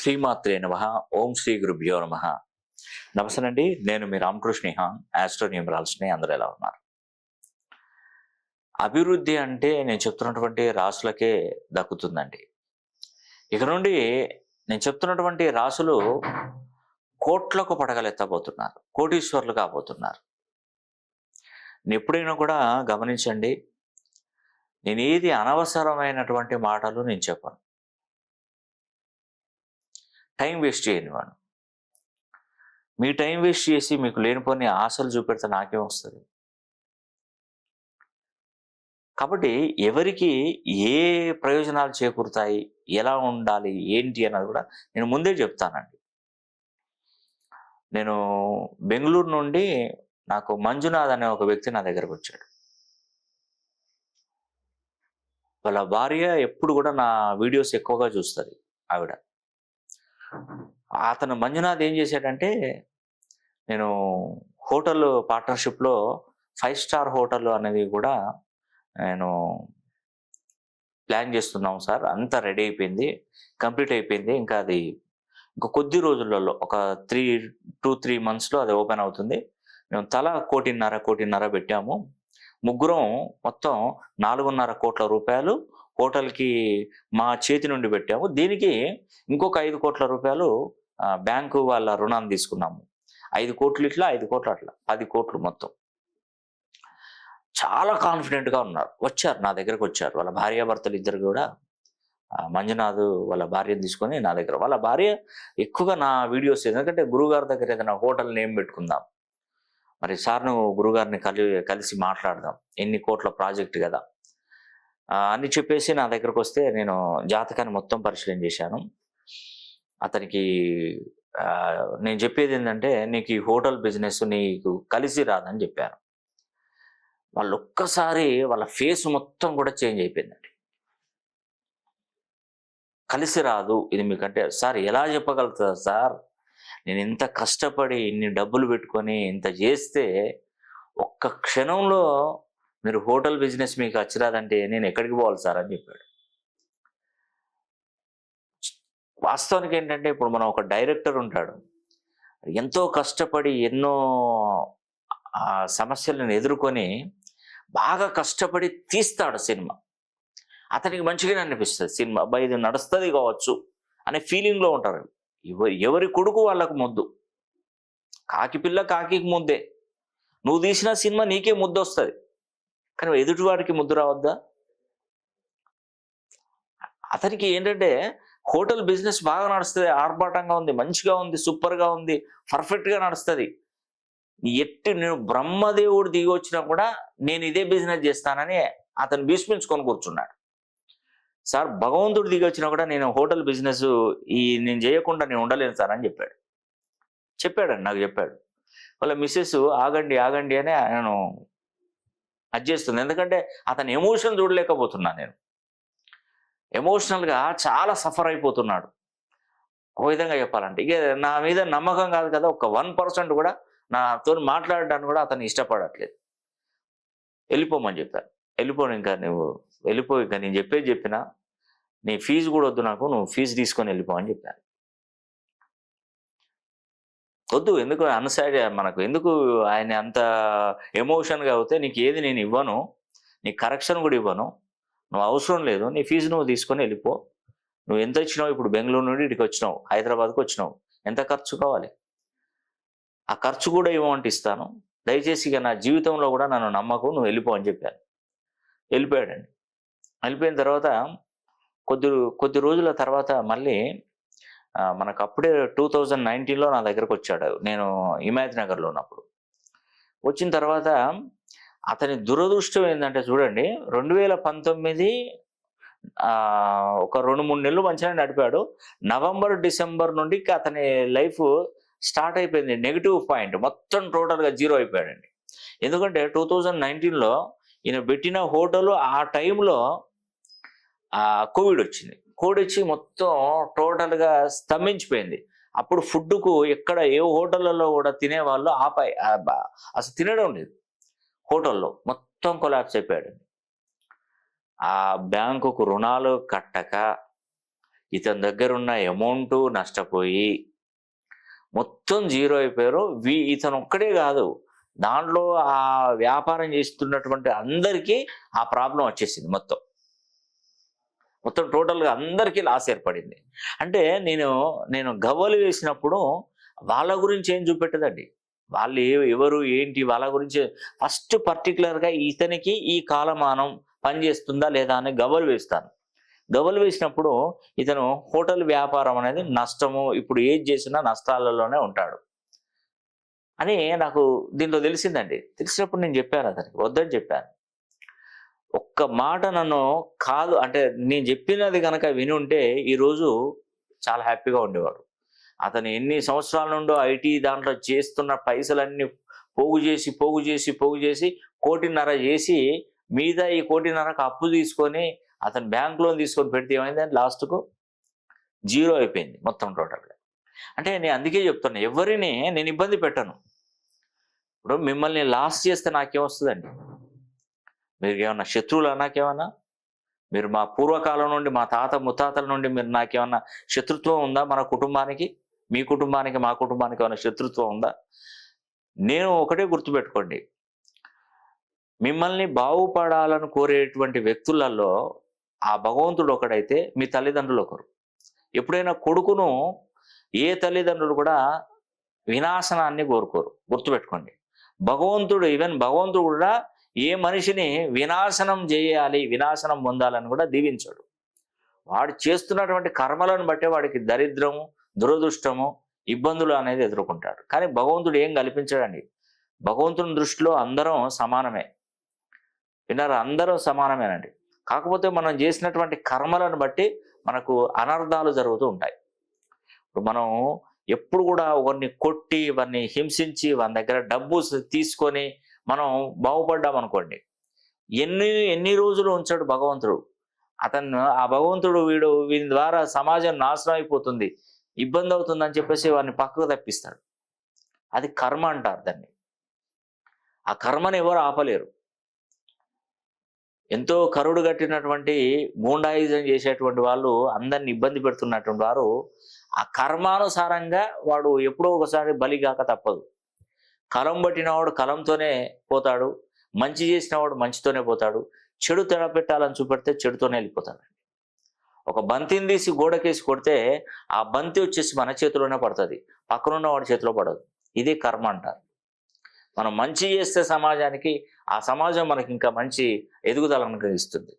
శ్రీమాత్రే నమ ఓం శ్రీ గురుభ్యో నమ. నమస్తే అండి నేను మీ రామకృష్ణిహాన్ ఆస్ట్రోనియం ఆస్ట్రో అందరూ ఎలా ఉన్నారు? అభివృద్ధి అంటే నేను చెప్తున్నటువంటి రాసులకే దక్కుతుందండి. ఇక నుండి నేను చెప్తున్నటువంటి రాసులు కోట్లకు పడగలెత్తబోతున్నారు కోటీశ్వర్లు కాబోతున్నారు. నేను ఎప్పుడైనా కూడా గమనించండి. నేను ఏది అనవసరమైనటువంటి మాటలు నేను చెప్పను. టైం వేస్ట్ చేయని వాడు. మీ టైం వేస్ట్ చేసి మీకు లేనిపోని ఆశలు చూపెడితే నాకేం వస్తుంది? కాబట్టి ఎవరికి ఏ ప్రయోజనాలు చేకూరుతాయి? ఎలా ఉండాలి? ఏంటి అన్నది కూడా నేను ముందే చెప్తానండి. నేను బెంగళూరు నుండి నాకు మంజునాథ్ అనే ఒక వ్యక్తి నా దగ్గరకు వచ్చాడు. వాళ్ళ భార్య ఎప్పుడు కూడా నా వీడియోస్ ఎక్కువగా చూస్తుంది ఆవిడ. అతను మంజునాథ్ ఏం చేశాడంటే నేను హోటల్ పార్ట్నర్షిప్లో ఫైవ్ స్టార్ హోటల్ అనేది కూడా నేను ప్లాన్ చేస్తున్నాం సార్. అంతా రెడీ అయిపోయింది కంప్లీట్ అయిపోయింది. ఇంకా అది ఇంకా కొద్ది రోజులలో ఒక త్రీ టూ త్రీ మంత్స్లో అది ఓపెన్ అవుతుంది. మేము తల కోటిన్నర కోటిన్నర పెట్టాము. ముగ్గురం మొత్తం నాలుగున్నర కోట్ల రూపాయలు హోటల్కి మా చేతి నుండి పెట్టాము. దీనికి ఇంకొక ఐదు కోట్ల రూపాయలు బ్యాంకు వాళ్ళ రుణాన్ని తీసుకున్నాము. ఐదు కోట్లు ఇట్లా ఐదు కోట్లు అట్లా పది కోట్లు మొత్తం. చాలా కాన్ఫిడెంట్గా ఉన్నారు. వచ్చారు నా దగ్గరకు వచ్చారు. వాళ్ళ భార్యాభర్తలు ఇద్దరు కూడా మంజునాథ్ వాళ్ళ భార్యను తీసుకొని నా దగ్గర. వాళ్ళ భార్య ఎక్కువగా నా వీడియోస్ ఎందుకంటే గురుగారి దగ్గర ఏదైనా హోటల్ నేమ్ పెట్టుకుందాం. మరి సార్ నువ్వు గురుగారిని కలి కలిసి మాట్లాడదాం. ఎన్ని కోట్ల ప్రాజెక్ట్ కదా. అని చెప్పేసి నా దగ్గరకు వస్తే నేను జాతకాన్ని మొత్తం పరిశీలన చేశాను. అతనికి నేను చెప్పేది ఏంటంటే నీకు ఈ హోటల్ బిజినెస్ నీకు కలిసి రాదని చెప్పాను. వాళ్ళు ఒక్కసారి వాళ్ళ ఫేస్ మొత్తం కూడా చేంజ్ అయిపోయిందండి. కలిసి రాదు ఇది మీకంటే సార్ ఎలా చెప్పగలుగుతుందా సార్? నేను ఇంత కష్టపడి ఇన్ని డబ్బులు పెట్టుకొని ఇంత చేస్తే ఒక్క క్షణంలో మీరు హోటల్ బిజినెస్ మీకు వచ్చిరాదంటే నేను ఎక్కడికి పోవాలి సార్ అని చెప్పాడు. వాస్తవానికి ఏంటంటే ఇప్పుడు మనం ఒక డైరెక్టర్ ఉంటాడు. ఎంతో కష్టపడి ఎన్నో ఆ, సమస్యలను ఎదుర్కొని బాగా కష్టపడి తీస్తాడు సినిమా. అతనికి మంచిగానే అనిపిస్తుంది. సినిమా అబ్బాయి ఇది నడుస్తుంది కావచ్చు అనే ఫీలింగ్లో ఉంటారు. ఎవరి ఎవరి కొడుకు వాళ్ళకు ముద్దు. కాకి పిల్ల కాకి ముద్దే. నువ్వు తీసిన సినిమా నీకే ముద్దు వస్తుంది కానీ ఎదుటివాడికి ముద్దు రావద్దా? అతనికి ఏంటంటే హోటల్ బిజినెస్ బాగా నడుస్తుంది ఆర్భాటంగా ఉంది మంచిగా ఉంది సూపర్గా ఉంది పర్ఫెక్ట్గా నడుస్తుంది. ఎట్టి నేను బ్రహ్మదేవుడు దిగి వచ్చినా కూడా నేను ఇదే బిజినెస్ చేస్తానని అతను భీష్మించుకొని కూర్చున్నాడు. సార్ భగవంతుడు దిగి వచ్చినా కూడా నేను హోటల్ బిజినెస్ ఈ నేను చేయకుండా నేను ఉండలేను సార్ అని చెప్పాడు. చెప్పాడండి నాకు చెప్పాడు. వాళ్ళ మిస్సెస్ ఆగండి ఆగండి అని నేను అది చేస్తుంది ఎందుకంటే అతని ఎమోషన్ చూడలేకపోతున్నా నేను. ఎమోషనల్గా చాలా సఫర్ అయిపోతున్నాడు. ఒక విధంగా చెప్పాలంటే ఇక నా మీద నమ్మకం కాదు కదా ఒక వన్ పర్సెంట్ కూడా నాతో మాట్లాడడానికి కూడా అతను ఇష్టపడట్లేదు. వెళ్ళిపోమని చెప్తాను వెళ్ళిపోను ఇంకా నువ్వు వెళ్ళిపో ఇంకా నేను చెప్పేది చెప్పినా నీ ఫీజు కూడా వద్దు నాకు నువ్వు ఫీజు తీసుకొని వెళ్ళిపోమని చెప్పాను వద్దు ఎందుకు అన్సైడ్ మనకు ఎందుకు ఆయన అంత ఎమోషన్గా అవుతే నీకు ఏది నేను ఇవ్వను నీకు కరెక్షన్ కూడా ఇవ్వను నువ్వు అవసరం లేదు నీ ఫీజు నువ్వు తీసుకొని వెళ్ళిపో. నువ్వు ఎంత ఇచ్చినావు ఇప్పుడు బెంగళూరు నుండి ఇక్కడికి వచ్చినావు హైదరాబాద్కి వచ్చినావు ఎంత ఖర్చు కావాలి? ఆ ఖర్చు కూడా ఇవ్వమంటే ఇస్తాను. దయచేసి ఇక నా జీవితంలో కూడా నన్ను నమ్మకు నువ్వు వెళ్ళిపో అని చెప్పాను. వెళ్ళిపోయాడండి. వెళ్ళిపోయిన తర్వాత కొద్ది కొద్ది రోజుల తర్వాత మళ్ళీ మనకు అప్పుడే టూ థౌజండ్ నైన్టీన్లో నా దగ్గరకు వచ్చాడు నేను హిమాయత్ నగర్లో ఉన్నప్పుడు. వచ్చిన తర్వాత అతని దురదృష్టం ఏంటంటే చూడండి రెండు వేల పంతొమ్మిది ఒక రెండు మూడు నెలలు మంచిగా నడిపాడు. నవంబర్ డిసెంబర్ నుండి అతని లైఫ్ స్టార్ట్ అయిపోయింది. Negative point. మొత్తం టోటల్గా జీరో అయిపోయాడండి. ఎందుకంటే టూ థౌజండ్ నైన్టీన్లో ఈయన పెట్టిన హోటల్ ఆ టైంలో కోవిడ్ వచ్చింది. కోవిడ్ మొత్తం టోటల్గా స్తంభించిపోయింది. అప్పుడు ఫుడ్కు ఎక్కడ ఏ హోటళ్ళలో కూడా తినేవాళ్ళు ఆపాయి అసలు తినడం లేదు. హోటల్లో మొత్తం కొలాప్స్ అయిపోయాడు. ఆ బ్యాంకుకు రుణాలు కట్టక ఇతని దగ్గర ఉన్న అమౌంట్ నష్టపోయి మొత్తం జీరో అయిపోయారు. వీ ఇతను ఒక్కడే కాదు. దాంట్లో ఆ వ్యాపారం చేస్తున్నటువంటి అందరికీ ఆ ప్రాబ్లం వచ్చేసింది మొత్తం. మొత్తం టోటల్గా అందరికీ లాస్ ఏర్పడింది. అంటే నేను నేను గవ్వలు వేసినప్పుడు వాళ్ళ గురించి ఏం చూపెట్టదండి. వాళ్ళు ఎవరు ఏంటి వాళ్ళ గురించి ఫస్ట్ పర్టికులర్గా ఇతనికి ఈ కాలమానం పనిచేస్తుందా లేదా అని గవ్వలు వేస్తాను. గవ్వలు వేసినప్పుడు ఇతను హోటల్ వ్యాపారం అనేది నష్టము ఇప్పుడు ఏది చేసినా నష్టాలలోనే ఉంటాడు. అని నాకు దీంట్లో తెలిసిందండి. తెలిసినప్పుడు నేను చెప్పాను అతనికి వద్దని చెప్పాను. ఒక్క మాట నన్ను కాదు అంటే నేను చెప్పినది కనుక విని ఉంటే ఈరోజు చాలా హ్యాపీగా ఉండేవాడు. అతను ఎన్ని సంవత్సరాల నుండో ఐటీ దాంట్లో చేస్తున్న పైసలన్నీ పోగు చేసి పోగు చేసి పోగు చేసి కోటిన్నర చేసి మీద ఈ కోటిన్నరకు అప్పు తీసుకొని అతను బ్యాంక్ లోన్ తీసుకొని పెడితే ఏమైందని లాస్ట్కు? జీరో అయిపోయింది మొత్తం టోటల్గా. అంటే నేను అందుకే చెప్తున్నా ఎవరిని నేను ఇబ్బంది పెట్టను. ఇప్పుడు మిమ్మల్ని లాస్ చేస్తే నాకేమొస్తుందండి మీరు ఏమన్నా శత్రువులా నాకేమన్నా? మీరు మా పూర్వకాలం నుండి మా తాత ముత్తాతల నుండి మీరు నాకేమన్నా శత్రుత్వం ఉందా మన కుటుంబానికి? మీ కుటుంబానికి మా కుటుంబానికి ఏమైనా శత్రుత్వం ఉందా? నేను ఒకటే గుర్తుపెట్టుకోండి. మిమ్మల్ని బాగుపడాలని కోరేటువంటి వ్యక్తులలో ఆ భగవంతుడు ఒకడైతే మీ తల్లిదండ్రులు ఒకరు. ఎప్పుడైనా కొడుకును ఏ తల్లిదండ్రులు కూడా వినాశనాన్ని కోరుకోరు. గుర్తుపెట్టుకోండి. భగవంతుడు ఈవెన్ భగవంతుడు కూడా ఏ మనిషిని వినాశనం చేయాలి వినాశనం పొందాలని కూడా దీవించాడు. వాడు చేస్తున్నటువంటి కర్మలను బట్టే వాడికి దరిద్రము దురదృష్టము ఇబ్బందులు అనేది ఎదుర్కొంటాడు. కానీ భగవంతుడు ఏం కల్పించాడండి? భగవంతుని దృష్టిలో అందరం సమానమే. విన్నారు? అందరం సమానమేనండి. కాకపోతే మనం చేసినటువంటి కర్మలను బట్టి మనకు అనర్థాలు జరుగుతూ ఉంటాయి. ఇప్పుడు మనం ఎప్పుడు కూడా ఒకరిని కొట్టి వారిని హింసించి వాని దగ్గర డబ్బు తీసుకొని మనం బాగుపడ్డాం అనుకోండి. ఎన్ని ఎన్ని రోజులు ఉంచాడు భగవంతుడు? అతను ఆ భగవంతుడు వీడు వీని ద్వారా సమాజం నాశనం అయిపోతుంది ఇబ్బంది అవుతుందని చెప్పేసి వారిని పక్కకు తప్పిస్తాడు. అది కర్మ అంటారు దాన్ని. ఆ కర్మని ఎవరు ఆపలేరు. ఎంతో కరుడు కట్టినటువంటి గూండాయిజం చేసేటువంటి వాళ్ళు అందరిని ఇబ్బంది పెడుతున్నటువంటి వారు ఆ కర్మానుసారంగా వాడు ఎప్పుడో ఒకసారి బలిగాక తప్పదు. కలం పట్టినవాడు కలంతోనే పోతాడు మంచి చేసినవాడు మంచితోనే పోతాడు చెడు తెడపెట్టాలని చూపెడితే చెడుతోనే వెళ్ళిపోతాడు. ఒక బంతిని తీసి గోడకేసి కొడితే ఆ బంతి వచ్చేసి మన చేతిలోనే పడుతుంది పక్కనున్న వాడి చేతిలో పడదు. ఇది కర్మ అంటారు. మనం మంచి చేస్తే సమాజానికి ఆ సమాజం మనకి ఇంకా మంచి ఎదుగుదలను ఇస్తుంది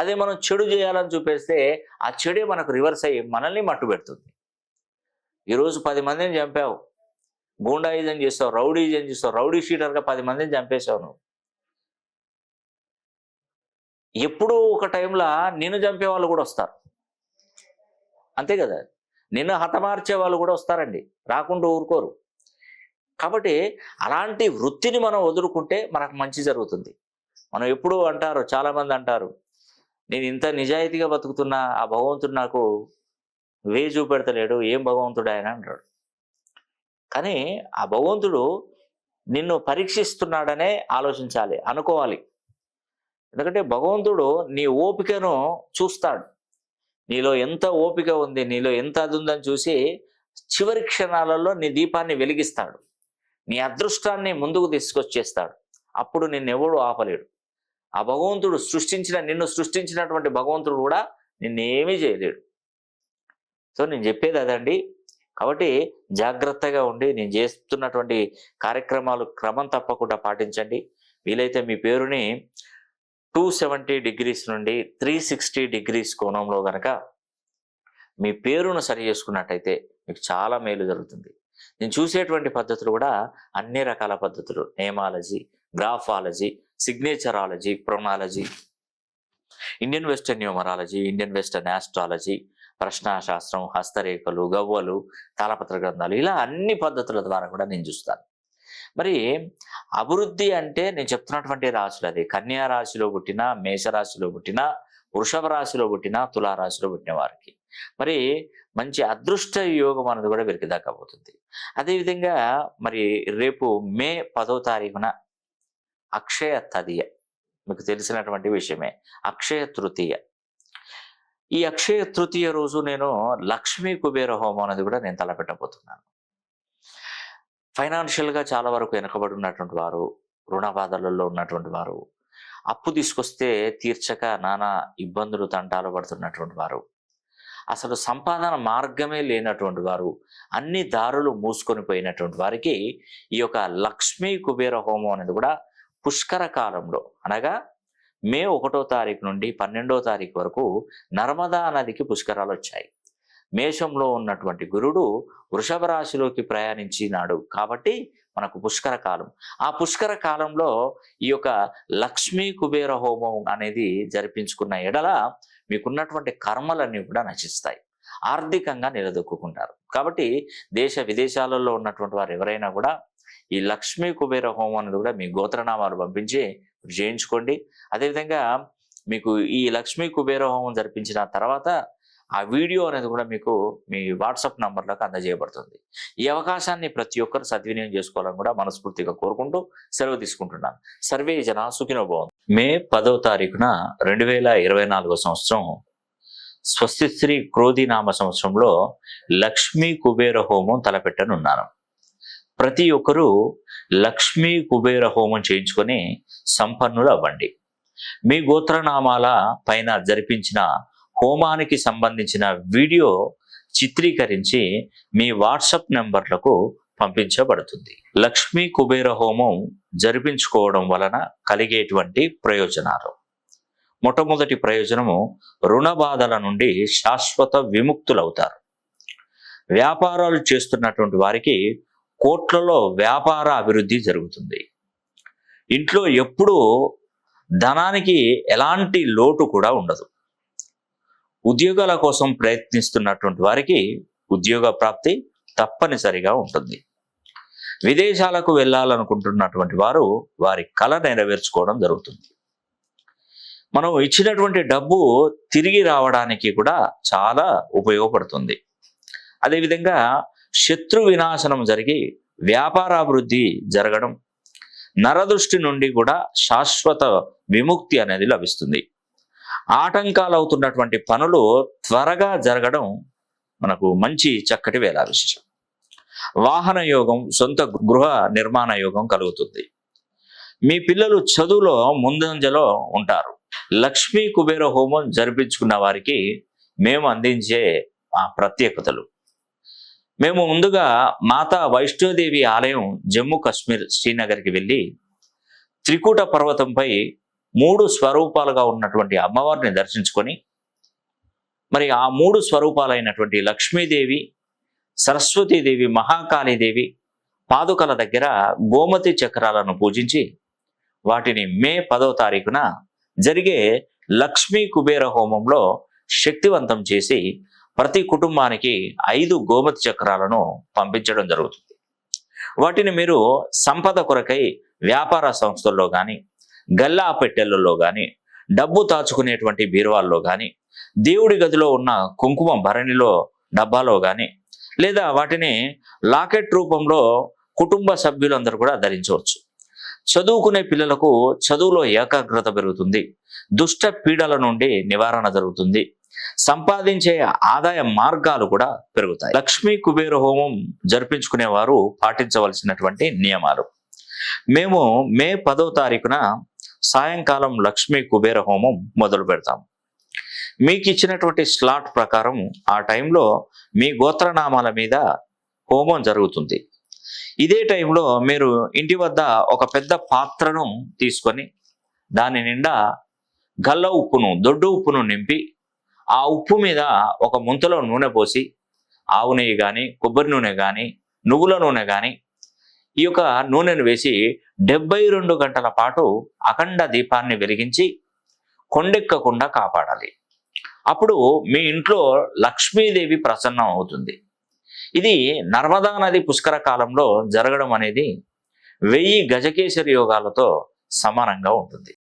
అదే మనం చెడు చేయాలని చూపేస్తే ఆ చెడే మనకు రివర్స్ అయ్యి మనల్ని మట్టు పెడుతుంది ఈరోజు పది మందిని చంపావు గూండాయిజం చేస్తావు రౌడీజం చేస్తావు రౌడీ షీటర్గా పది మందిని చంపేశావు నువ్వు. ఎప్పుడూ ఒక టైంలో నిన్ను చంపే వాళ్ళు కూడా వస్తారు. అంతే కదా? నిన్ను హతమార్చే వాళ్ళు కూడా వస్తారండి. రాకుండా ఊరుకోరు. కాబట్టి అలాంటి వృత్తిని మనం వదులుకుంటే మనకు మంచి జరుగుతుంది. మనం ఎప్పుడు అంటారు చాలా మంది అంటారు నేను ఇంత నిజాయితీగా బతుకుతున్నా ఆ భగవంతుడు నాకు వే చూపెడతలేడు ఏం భగవంతుడు ఆయన అంటాడు. కానీ ఆ భగవంతుడు నిన్ను పరీక్షిస్తున్నాడనే ఆలోచించాలి అనుకోవాలి. ఎందుకంటే భగవంతుడు నీ ఓపికను చూస్తాడు. నీలో ఎంత ఓపిక ఉంది నీలో ఎంత అది ఉందని చూసి చివరి క్షణాలలో నీ దీపాన్ని వెలిగిస్తాడు. నీ అదృష్టాన్ని ముందుకు తీసుకొచ్చేస్తాడు. అప్పుడు నిన్నెవడు ఆపలేడు. ఆ భగవంతుడు సృష్టించిన నిన్ను సృష్టించినటువంటి భగవంతుడు కూడా నిన్నేమీ చేయలేడు. సో నేను చెప్పేది అదండి. కాబట్టి జాగ్రత్తగా ఉండి నేను చేస్తున్నటువంటి కార్యక్రమాలు క్రమం తప్పకుండా పాటించండి. వీలైతే మీ పేరుని టూ సెవెంటీ డిగ్రీస్ నుండి త్రీ సిక్స్టీ డిగ్రీస్ కోణంలో గనక మీ పేరును సరి చేసుకున్నట్టయితే మీకు చాలా మేలు జరుగుతుంది. నేను చూసేటువంటి పద్ధతులు కూడా అన్ని రకాల పద్ధతులు. Namology graphology signaturology pronology Indian western numerology Indian western astrology ప్రశ్నాశాస్త్రం హస్తరేఖలు గవ్వలు తాళపత్ర గ్రంథాలు ఇలా అన్ని పద్ధతుల ద్వారా కూడా నేను చూస్తాను. మరి అభివృద్ధి అంటే నేను చెప్తున్నటువంటి రాశులు అది. కన్యా రాశిలో పుట్టిన మేషరాశిలో పుట్టిన వృషభ రాశిలో పుట్టిన తులారాశిలో పుట్టిన వారికి. మరి మంచి అదృష్ట యోగం అనేది కూడా వీరికి దక్కబోతుంది. అదేవిధంగా మరి రేపు మే పదో తారీఖున అక్షయ తదియ. మీకు తెలిసినటువంటి విషయమే. అక్షయ తృతీయ. ఈ అక్షయ తృతీయ రోజు నేను లక్ష్మీ కుబేర హోమం అనేది కూడా నేను తలపెట్టబోతున్నాను. ఫైనాన్షియల్గా చాలా వరకు వెనకబడి ఉన్నటువంటి వారు రుణ బాధలలో ఉన్నటువంటి వారు అప్పు తీసుకొస్తే తీర్చక నానా ఇబ్బందులు తంటాలు పడుతున్నటువంటి వారు అసలు సంపాదన మార్గమే లేనటువంటి వారు అన్ని దారులు మూసుకొని పోయినటువంటి వారికి ఈ యొక్క లక్ష్మీ కుబేర హోమం అనేది కూడా పుష్కర కాలంలో అనగా మే ఒకటో తారీఖు నుండి పన్నెండో తారీఖు వరకు నర్మదా నదికి పుష్కరాలు వచ్చాయి. మేషంలో ఉన్నటువంటి గురుడు వృషభ రాశిలోకి ప్రయాణించినాడు కాబట్టి మనకు పుష్కర కాలం. ఆ పుష్కర కాలంలో ఈ యొక్క లక్ష్మీ కుబేర హోమం అనేది జరిపించుకున్న ఎడల మీకున్నటువంటి కర్మలన్నీ కూడా నశిస్తాయి. ఆర్థికంగా నిలదొక్కుంటారు కాబట్టి దేశ విదేశాలలో ఉన్నటువంటి వారు ఎవరైనా కూడా ఈ లక్ష్మీ కుబేర హోమం అనేది కూడా మీ గోత్రనామాలు పంపించి చేయించుకోండి అదేవిధంగా మీకు ఈ లక్ష్మీ కుబేర హోమం జరిపించిన తర్వాత ఆ వీడియో అనేది కూడా మీకు మీ వాట్సాప్ నంబర్లకు అందజేయబడుతుంది. ఈ అవకాశాన్ని ప్రతి ఒక్కరు సద్వినియోగం చేసుకోవాలని కూడా మనస్ఫూర్తిగా కోరుకుంటూ సెలవు తీసుకుంటున్నాను. సర్వే జన సుఖినోభవం మే పదో తారీఖున రెండు వేల ఇరవై నాలుగో సంవత్సరం స్వస్తి శ్రీ క్రోధి నామ సంవత్సరంలో లక్ష్మీ కుబేర హోమం తలపెట్టనున్నాను. ప్రతి ఒక్కరూ లక్ష్మీ కుబేర హోమం చేయించుకొని సంపన్నులు అవ్వండి మీ గోత్రనామాల పైన జరిపించిన హోమానికి సంబంధించిన వీడియో చిత్రీకరించి మీ వాట్సప్ నెంబర్లకు పంపించబడుతుంది. లక్ష్మీ కుబేర హోమం జరిపించుకోవడం వలన కలిగేటువంటి ప్రయోజనాలు. మొట్టమొదటి ప్రయోజనము రుణ బాధల నుండి శాశ్వత విముక్తులవుతారు. వ్యాపారాలు చేస్తున్నటువంటి వారికి కోట్లలో వ్యాపార అభివృద్ధి జరుగుతుంది. ఇంట్లో ఎప్పుడూ ధనానికి ఎలాంటి లోటు కూడా ఉండదు. ఉద్యోగాల కోసం ప్రయత్నిస్తున్నటువంటి వారికి ఉద్యోగ ప్రాప్తి తప్పనిసరిగా ఉంటుంది. విదేశాలకు వెళ్ళాలనుకుంటున్నటువంటి వారు వారి కళ నెరవేర్చుకోవడం జరుగుతుంది. మనం ఇచ్చినటువంటి డబ్బు తిరిగి రావడానికి కూడా చాలా ఉపయోగపడుతుంది. అదేవిధంగా శత్రు వినాశనం జరిగి వ్యాపారాభివృద్ధి జరగడం నరదృష్టి నుండి కూడా శాశ్వత విముక్తి అనేది లభిస్తుంది. ఆటంకాలు అవుతున్నటువంటి పనులు త్వరగా జరగడం మనకు మంచి చక్కటి వేళ విశేషం వాహన యోగం సొంత గృహ నిర్మాణ యోగం కలుగుతుంది. మీ పిల్లలు చదువులో ముందంజలో ఉంటారు. లక్ష్మీ కుబేర హోమం జరిపించుకున్న వారికి మేము అందించే ప్రత్యేకతలు. మేము ముందుగా మాతా వైష్ణోదేవి ఆలయం జమ్మూ కాశ్మీర్ శ్రీనగర్కి వెళ్ళి త్రికూట పర్వతంపై మూడు స్వరూపాలుగా ఉన్నటువంటి అమ్మవారిని దర్శించుకొని మరి ఆ మూడు స్వరూపాలైనటువంటి లక్ష్మీదేవి సరస్వతీదేవి మహాకాళీదేవి పాదుకల దగ్గర గోమతి చక్రాలను పూజించి వాటిని మే పదో తారీఖున జరిగే లక్ష్మీ కుబేర హోమంలో శక్తివంతం చేసి ప్రతి కుటుంబానికి ఐదు గోమతి చక్రాలను పంపించడం జరుగుతుంది. వాటిని మీరు సంపద కొరకై వ్యాపార సంస్థల్లో కానీ గల్లా పెట్టెలలో కానీ డబ్బు దాచుకునేటువంటి బీరువాల్లో కానీ దేవుడి గదిలో ఉన్న కుంకుమ భరణిలో డబ్బాలో కానీ లేదా వాటిని లాకెట్ రూపంలో కుటుంబ సభ్యులందరూ కూడా ధరించవచ్చు. చదువుకునే పిల్లలకు చదువులో ఏకాగ్రత పెరుగుతుంది. దుష్ట పీడల నుండి నివారణ జరుగుతుంది. సంపాదించే ఆదాయ మార్గాలు కూడా పెరుగుతాయి. లక్ష్మీ కుబేర హోమం జరిపించుకునే వారు పాటించవలసినటువంటి నియమాలు. మేము మే పదో తారీఖున సాయంకాలం లక్ష్మీ కుబేర హోమం మొదలు పెడతాం. మీకు ఇచ్చినటువంటి స్లాట్ ప్రకారం ఆ టైంలో మీ గోత్రనామాల మీద హోమం జరుగుతుంది. ఇదే టైంలో మీరు ఇంటి వద్ద ఒక పెద్ద పాత్రను తీసుకొని దాని నిండా గల్ల ఉప్పును దొడ్డు ఉప్పును నింపి ఆ ఉప్పు మీద ఒక ముంతలో నూనె పోసి ఆవు నెయ్యి కానీ కొబ్బరి నూనె కానీ నువ్వుల నూనె కానీ ఈ యొక్క నూనెను వేసి డెబ్బై రెండు గంటల పాటు అఖండ దీపాన్ని వెలిగించి కొండెక్కకుండా కాపాడాలి. అప్పుడు మీ ఇంట్లో లక్ష్మీదేవి ప్రసన్నం అవుతుంది. ఇది నర్మదా నది పుష్కర కాలంలో జరగడం అనేది వెయ్యి గజకేసరి యోగాలతో సమానంగా ఉంటుంది.